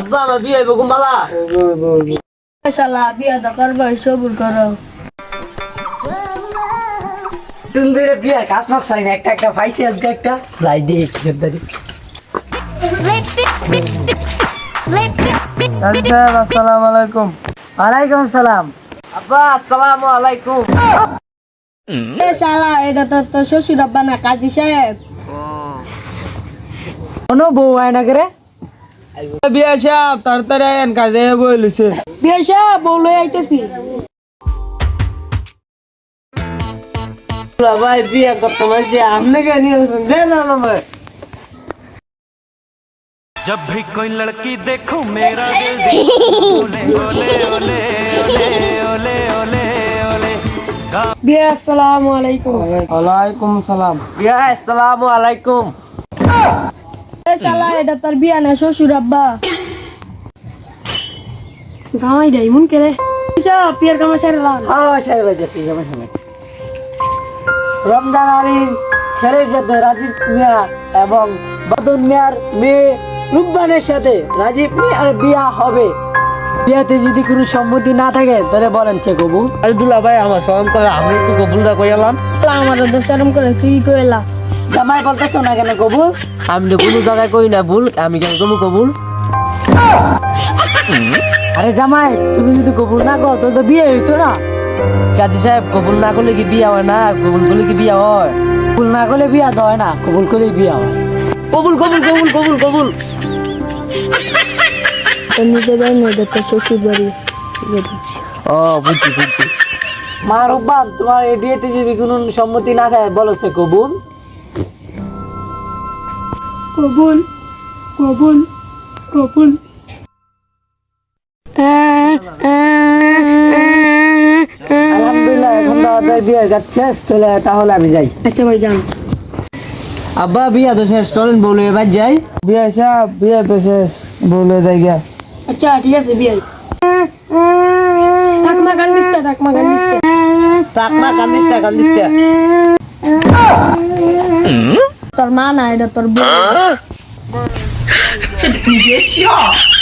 আব্বা আমার বিয়ে হইব কুম্বালা শালা বিয়া তো করব সবুর করো। তুমি ধরে বিয়ে কাজ মাস পাই না একটা একটা পাইছি আজকে একটা। যাই দিয়ে আসসালামু আলাইকুম। ওয়ালাইকুম আসসালাম আব্বা আসসালামু আলাইকুম। এ শালা এটা তো তোর শ্বশুর আব্বা না কাজী সাহেব। কোনো বউ হয় না করে বিয়া সাহেব তাড়াতাড়ি আয়েন কাজে বলেছে বিয়া সাহেব বলে আইতেছি ভাই বিয়ে করতে মাসে আপনি কেন নিয়েছেন দেন আমার जब भी कोई लड़की देखो मेरा दिल ओले ओले ओले ओले ओले ओले ओले বিয়া আসসালামু আলাইকুম ওয়ালাইকুম সালাম বিয়ে আসসালামু আলাইকুম এ শালা এটা তোর বিয়া না শ্বশুর আব্বা। জামাই ডাই কেরে? পিয়ার কামা সারে লাল। হ্যাঁ রমজান ছেলের সাথে রাজীব মিয়া এবং বদন মিয়ার মেয়ে রুব্বানের সাথে রাজীব মিয়ার বিয়া হবে। বিয়াতে যদি কোনো সম্মতি না থাকে তাহলে বলেন সে কবু আলদুল্লাহ ভাই আমার স্মরণ করে আমি একটু কবুলটা কইলাম। আমার দোস্তারম করে তুই কইলা। জামাই বলতেছো না কেন কবুল আমি তো কোনো জায়গায় কই না ভুল। আমি কেন তুমি কবুল আরে জামাই তুমি যদি কবুল না কর তো বিয়ে হইতো না। কাজী সাহেব কবুল না করলে কি বিয়ে হয় না? কবুল করলে কি বিয়ে হয়? কবুল না করলে বিয়ে তো হয় না কবুল করলে বিয়ে হয়। কবুল কবুল কবুল কবুল কবুল। বাড়ি ও বুঝছি বুঝছি। মা রব্বান তোমার এই বিয়েতে যদি কোনো সম্মতি না থাকে বলো সে কবুল। কবুল কবুল কবুল। আলহামদুলিল্লাহ এখন আমাদের বিয়ে যাচ্ছে তাহলে তাহলে আমি যাই। আচ্ছা ভাই যান। আব্বা বিয়া তো শেষ চলেন বলে এবার যাই। বিয়া সাহেব বিয়া তো শেষ বলে যাই আচ্ছা ঠিক আছে বিয়ে টাকমা গান দিস্তা টাকমা গান দিস্তা। তাকমা কান্দিস না কান্দিস না তোর মা না এটা তোর বউ।